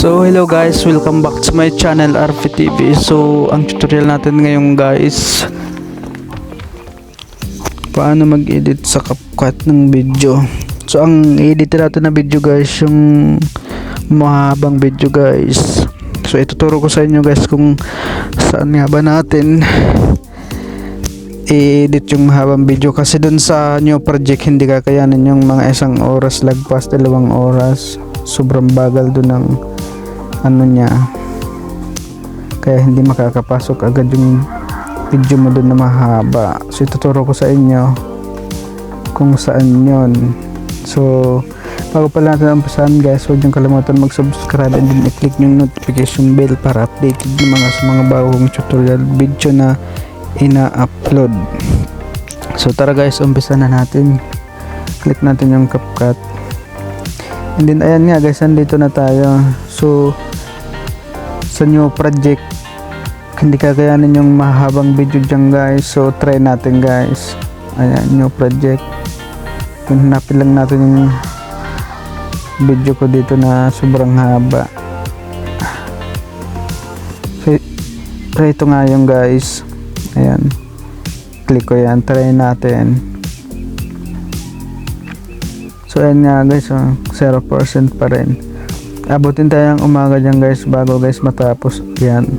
So hello guys, welcome back to my channel RPTV. So ang tutorial natin ngayon guys paano mag-edit sa CapCut ng video. So ang edit natin na video guys yung mahabang video guys. So ituturo ko sa inyo guys kung saan nga ba natin i-edit yung mahabang video kasi dun sa new project hindi kakayanin yung mga isang oras lagpas dalawang oras sobrang bagal dun ng ano niya kaya hindi makakapasok agad yung video mo dun na mahaba. So ituturo ko sa inyo kung saan yon so bago pala natin umpisahan guys huwag niyong kalimutan mag subscribe and then i-click yung notification bell para updated yung mga sa mga bagong tutorial video na ina-upload. So tara guys umpisa na natin. Click natin yung CapCut. And then ayan nga guys nandito na tayo. So sa new project. Hindi kakayanin yung mahabang video dyan guys. So try natin guys. Ayan new project. Hanapin lang natin yung video ko dito na sobrang haba. So, try ito nga yung guys. Ayan. Click ko yan. Try natin. So ayan nga guys. Oh, 0% pa rin abutin tayo ng umaga dyan guys bago guys matapos. Yan.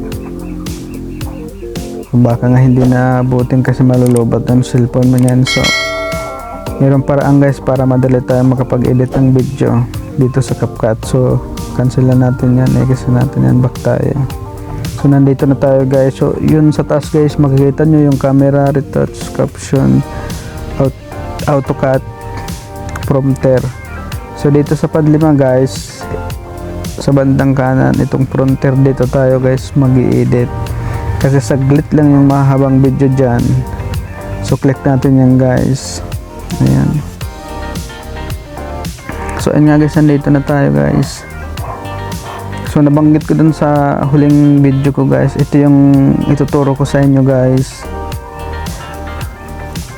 Baka nga hindi na abutin kasi malulubat ng cellphone mo yan so mayroong paraan guys para madali tayo makapag-edit ng video dito sa CapCut. So cancel na natin yan eh kasi natin yan back tayo. So nandito na tayo guys. So yun sa taas guys makikita nyo yung camera retouch caption out, AutoCAD prompter. So dito sa padlima guys sa bandang kanan itong frontier dito tayo guys mag edit kasi saglit lang yung mahabang video dyan. So click natin yan guys. Ayan. So ayan nga guys nandito na tayo guys. So nabanggit ko dun sa huling video ko guys. Ito yung ituturo ko sa inyo guys.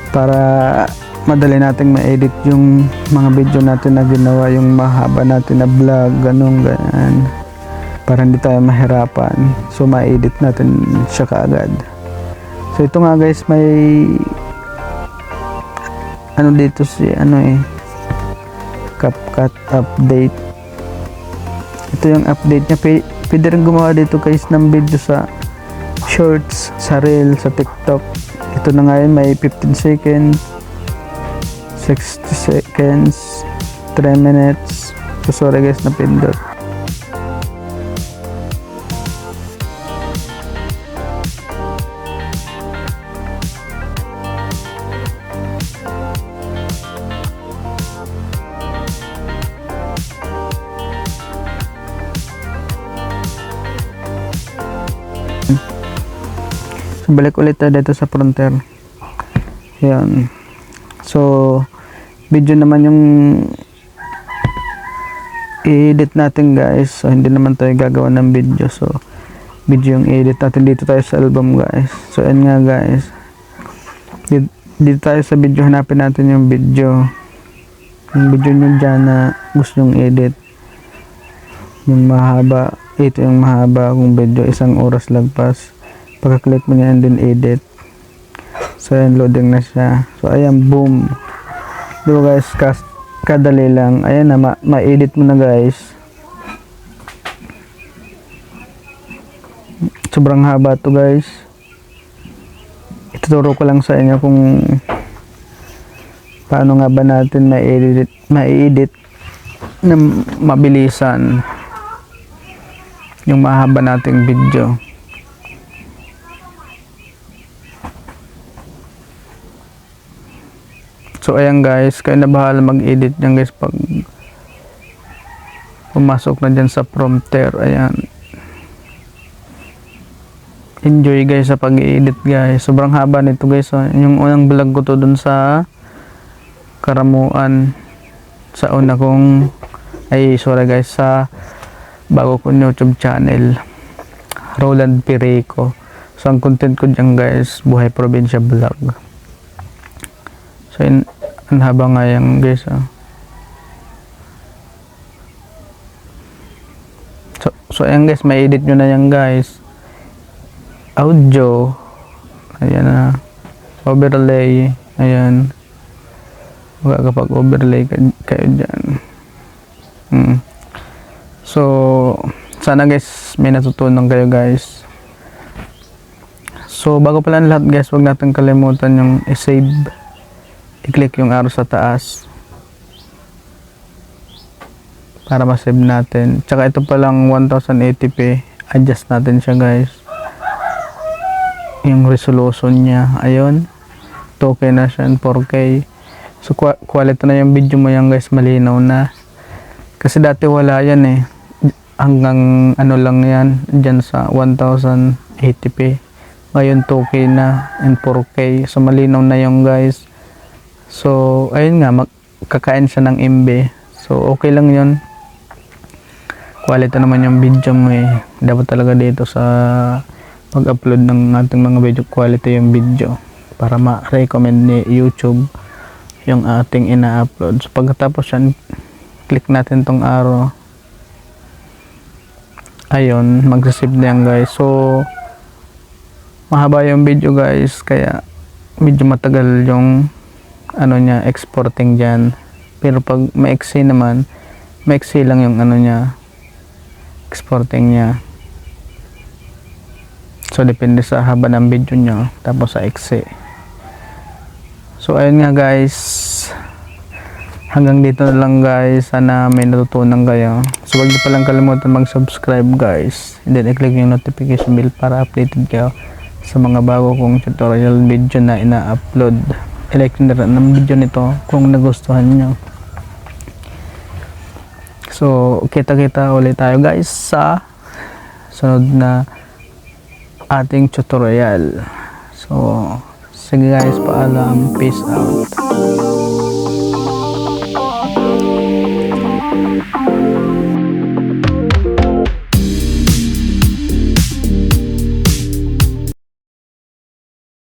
Para madali nating ma-edit yung mga video natin na ginawa yung mahaba natin na vlog ganun ganyan. Para hindi tayo mahirapan. So ma-edit natin siya kaagad. So ito nga guys may ano dito si ano eh CapCut update. Ito yung update niya. Pwede rin gumawa dito guys ng video sa shorts sa reel sa tiktok. Ito na nga yun may 15 seconds 60 seconds 3 minutes so sorry guys napindot So, balik ulit tayo dito sa frontier. Yan. So, video naman yung i-edit natin guys. So, hindi naman tayo gagawa ng video. So, video yung i-edit natin dito tayo sa album guys. So, yan nga guys. Dito, tayo sa video. Hanapin natin yung video. Yung video nyo dyan na gusto nyong edit. Yung mahaba. Ito yung mahaba kung video. Isang oras lagpas pagka-click mo niya and then edit so ayan loading na siya so ayan boom diba guys kas kadali lang. Ayan na ma- ma-edit mo na guys. Sobrang haba to guys. Ituturo ko lang sa inyo kung paano nga ba natin ma-edit ma-edit na mabilisan yung mahaba nating video So ayan guys, kayo na bahala mag-edit niyan guys pag pumasok na dyan sa prompter. Ayan. Enjoy guys sa pag-edit guys. Sobrang haba nito guys. Oh. Yung unang vlog ko to dun sa Karamuan. Sa una kong ay sorry guys sa bago kong YouTube channel. Roland Pireco. So ang content ko dyan guys, buhay probinsya vlog. So, in, ang haba nga yan guys. ah. So, So ayan guys, may edit nyo na yan guys. Audio. Ayan na. Overlay. Ayan. Huwag kapag overlay ka, kayo dyan. Hmm. So, sana guys, may natutunan kayo guys. So, bago pala lahat guys, huwag natin kalimutan yung i-save. I-click yung arrow sa taas. Para ma-save natin. Tsaka ito palang 1080p. Adjust natin siya guys. Yung resolution niya. Ayun. 2K na siya and 4K. So, qua- quality na yung video mo yan guys. Malinaw na. Kasi dati wala yan eh. Hanggang ano lang yan. Dyan sa 1080p. Ngayon 2K na and 4K. So, malinaw na yung guys. So, ayun nga. Magkakain siya ng MB. So, okay lang yun. Quality naman yung video mo eh. Dapat talaga dito sa pag-upload ng ating mga video quality yung video para ma-recommend ni YouTube yung ating ina-upload. So pagkatapos yan, click natin tong arrow. Ayun, mag-save na yan guys. So, mahaba yung video guys, kaya medyo matagal yung ano niya, exporting dyan. Pero pag maiksi naman, maiksi lang yung ano niya, exporting niya. So, depende sa haba ng video nyo. Tapos sa exe. So, ayun nga guys. Hanggang dito na lang guys. Sana may natutunan kayo. So, huwag niyo palang kalimutan mag-subscribe guys. And then, i-click yung notification bell para updated kayo sa mga bago kong tutorial video na ina-upload. Rin ang video nito kung nagustuhan nyo. So, kita-kita ulit tayo guys sa sunod na ating tutorial. So, sige guys, paalam. Peace out.